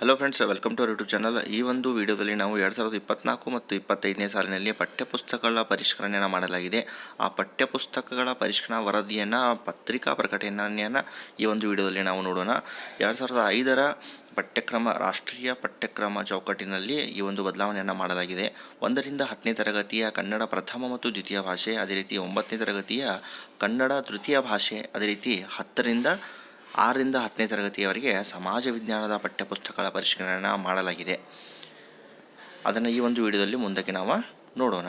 Hello friends welcome to YouTube channel ಈ ಒಂದು ವಿಡಿಯೋದಲ್ಲಿ ನಾವು ಎರಡು ಸಾವಿರದ ಇಪ್ಪತ್ನಾಲ್ಕು ಮತ್ತು ಇಪ್ಪತ್ತೈದನೇ ಸಾಲಿನಲ್ಲಿ ಪಠ್ಯಪುಸ್ತಕಗಳ ಪರಿಷ್ಕರಣೆಯನ್ನು ಮಾಡಲಾಗಿದೆ. ಆ ಪಠ್ಯಪುಸ್ತಕಗಳ ಪರಿಷ್ಕರಣಾ ವರದಿಯನ್ನು, ಪತ್ರಿಕಾ ಪ್ರಕಟಣೆಯನ್ನು ಈ ಒಂದು ವಿಡಿಯೋದಲ್ಲಿ ನಾವು ನೋಡೋಣ. ಎರಡು ಸಾವಿರದ ಐದರ ಪಠ್ಯಕ್ರಮ, ರಾಷ್ಟ್ರೀಯ ಪಠ್ಯಕ್ರಮ ಚೌಕಟ್ಟಿನಲ್ಲಿ ಈ ಒಂದು ಬದಲಾವಣೆಯನ್ನು ಮಾಡಲಾಗಿದೆ. ಒಂದರಿಂದ ಹತ್ತನೇ ತರಗತಿಯ ಕನ್ನಡ ಪ್ರಥಮ ಮತ್ತು ದ್ವಿತೀಯ ಭಾಷೆ, ಅದೇ ರೀತಿ ಒಂಬತ್ತನೇ ತರಗತಿಯ ಕನ್ನಡ ತೃತೀಯ ಭಾಷೆ, ಅದೇ ರೀತಿ ಹತ್ತರಿಂದ ಆರರಿಂದ ಹತ್ತನೇ ತರಗತಿಯವರೆಗೆ ಸಮಾಜ ವಿಜ್ಞಾನದ ಪಠ್ಯಪುಸ್ತಕಗಳ ಪರಿಷ್ಕರಣೆ ಮಾಡಲಾಗಿದೆ. ಅದನ್ನು ಈ ಒಂದು ವಿಡಿಯೋದಲ್ಲಿ ಮುಂದಕ್ಕೆ ನಾವು ನೋಡೋಣ.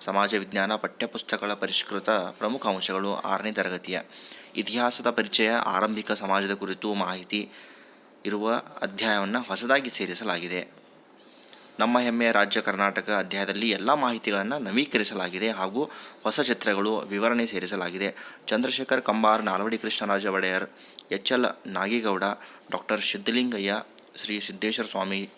ಸಮಾಜ ವಿಜ್ಞಾನ ಪಠ್ಯಪುಸ್ತಕಗಳ ಪರಿಷ್ಕೃತ ಪ್ರಮುಖ ಅಂಶಗಳು ಆರನೇ ತರಗತಿಯ. ಇತಿಹಾಸದ ಪರಿಚಯ, ಆರಂಭಿಕ ಸಮಾಜದ ಕುರಿತು ಮಾಹಿತಿ ಇರುವ ಅಧ್ಯಾಯವನ್ನು ಹೊಸದಾಗಿ ಸೇರಿಸಲಾಗಿದೆ. ನಮ್ಮ ಹೆಮ್ಮೆಯ ರಾಜ್ಯ ಕರ್ನಾಟಕ ಅಧ್ಯಾಯದಲ್ಲಿ ಎಲ್ಲ ಮಾಹಿತಿಗಳನ್ನು ನವೀಕರಿಸಲಾಗಿದೆ ಹಾಗೂ ಹೊಸ ಚಿತ್ರಗಳು, ವಿವರಣೆ ಸೇರಿಸಲಾಗಿದೆ. Chandrashekhar Kambar, Nalvadi Krishnaraja Wodeyar, H L Nagegowda, doctor Siddalingaiah Shri Siddeshwara Swami,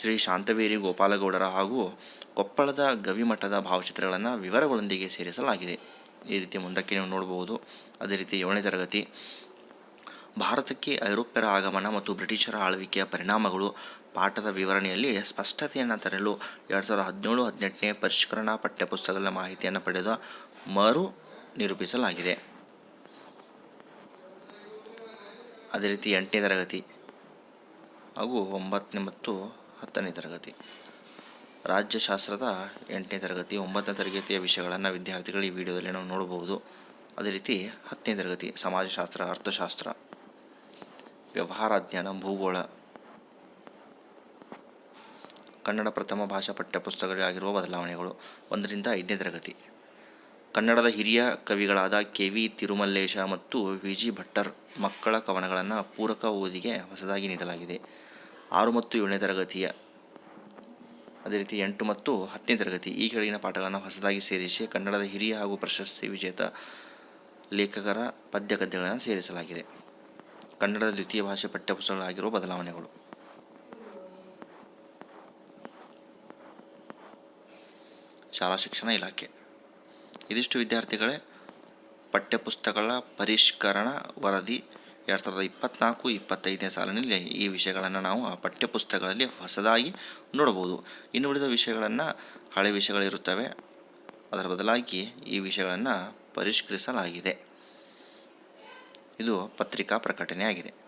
Shri Shantaveri ಗೋಪಾಲಗೌಡರ ಹಾಗೂ ಕೊಪ್ಪಳದ ಗವಿಮಠದ ಭಾವಚಿತ್ರಗಳನ್ನು ವಿವರಗಳೊಂದಿಗೆ ಸೇರಿಸಲಾಗಿದೆ. ಈ ರೀತಿ ಮುಂದಕ್ಕೆ ನೀವು ನೋಡಬಹುದು. ಅದೇ ರೀತಿ ಏಳನೇ ತರಗತಿ. ಭಾರತಕ್ಕೆ ಐರೋಪ್ಯರ ಆಗಮನ ಮತ್ತು ಬ್ರಿಟಿಷರ ಆಳ್ವಿಕೆಯ ಪರಿಣಾಮಗಳು ಪಾಠದ ವಿವರಣೆಯಲ್ಲಿ ಸ್ಪಷ್ಟತೆಯನ್ನು ತರಲು ಎರಡು ಸಾವಿರದ ಹದಿನೇಳು, ಹದಿನೆಂಟನೇ ಪರಿಷ್ಕರಣಾ ಪಠ್ಯಪುಸ್ತಕಗಳ ಮಾಹಿತಿಯನ್ನು ಪಡೆದ ಮರು ನಿರೂಪಿಸಲಾಗಿದೆ. ಅದೇ ರೀತಿ ಎಂಟನೇ ತರಗತಿ ಹಾಗೂ ಒಂಬತ್ತನೇ ಮತ್ತು ಹತ್ತನೇ ತರಗತಿ. ರಾಜ್ಯಶಾಸ್ತ್ರದ ಎಂಟನೇ ತರಗತಿ, ಒಂಬತ್ತನೇ ತರಗತಿಯ ವಿಷಯಗಳನ್ನು ವಿದ್ಯಾರ್ಥಿಗಳು ಈ ವಿಡಿಯೋದಲ್ಲಿ ನಾವು ನೋಡಬಹುದು. ಅದೇ ರೀತಿ ಹತ್ತನೇ ತರಗತಿ, ಸಮಾಜಶಾಸ್ತ್ರ, ಅರ್ಥಶಾಸ್ತ್ರ. ವ್ಯವಹಾರ ಅಧ್ಯಯನ ಭೂಗೋಳ. ಕನ್ನಡ ಪ್ರಥಮ ಭಾಷಾ ಪಠ್ಯಪುಸ್ತಕಗಳಾಗಿರುವ ಬದಲಾವಣೆಗಳು. ಒಂದರಿಂದ ಐದನೇ ತರಗತಿ. ಕನ್ನಡದ ಹಿರಿಯ ಕವಿಗಳಾದ ಕೆ ವಿ ತಿರುಮಲ್ಲೇಶ ಮತ್ತು ವಿ ಜಿ ಭಟ್ಟರ್ ಮಕ್ಕಳ ಕವನಗಳನ್ನು ಪೂರಕ ಓದಿಗೆ ಹೊಸದಾಗಿ ನೀಡಲಾಗಿದೆ. ಆರು ಮತ್ತು ಏಳನೇ ತರಗತಿಯ, ಅದೇ ರೀತಿ ಎಂಟು ಮತ್ತು ಹತ್ತನೇ ತರಗತಿ ಈ ಕೆಳಗಿನ ಪಾಠಗಳನ್ನು ಹೊಸದಾಗಿ ಸೇರಿಸಿ ಕನ್ನಡದ ಹಿರಿಯ ಹಾಗೂ ಪ್ರಶಸ್ತಿ ವಿಜೇತ ಲೇಖಕರ ಪದ್ಯ ಗದ್ಯಗಳನ್ನು ಸೇರಿಸಲಾಗಿದೆ. ಕನ್ನಡದ ದ್ವಿತೀಯ ಭಾಷೆ ಪಠ್ಯಪುಸ್ತಕಗಳಾಗಿರುವ ಬದಲಾವಣೆಗಳು. ಶಾಲಾ ಶಿಕ್ಷಣ ಇಲಾಖೆ. ಇದಿಷ್ಟು ವಿದ್ಯಾರ್ಥಿಗಳೇ ಪಠ್ಯಪುಸ್ತಕಗಳ ಪರಿಷ್ಕರಣ ವರದಿ ಎರಡು ಸಾವಿರದ ಇಪ್ಪತ್ತ್ನಾಲ್ಕು ಇಪ್ಪತ್ತೈದನೇ ಸಾಲಿನಲ್ಲಿ ಈ ವಿಷಯಗಳನ್ನು ನಾವು ಆ ಪಠ್ಯಪುಸ್ತಕಗಳಲ್ಲಿ ಹೊಸದಾಗಿ ನೋಡಬಹುದು. ಇನ್ನು ಉಳಿದ ವಿಷಯಗಳನ್ನು ಹಳೆ ವಿಷಯಗಳಿರುತ್ತವೆ. ಅದರ ಬದಲಾಗಿ ಈ ವಿಷಯಗಳನ್ನು ಪರಿಷ್ಕರಿಸಲಾಗಿದೆ. ಇದು ಪತ್ರಿಕಾ ಪ್ರಕಟಣೆಯಾಗಿದೆ.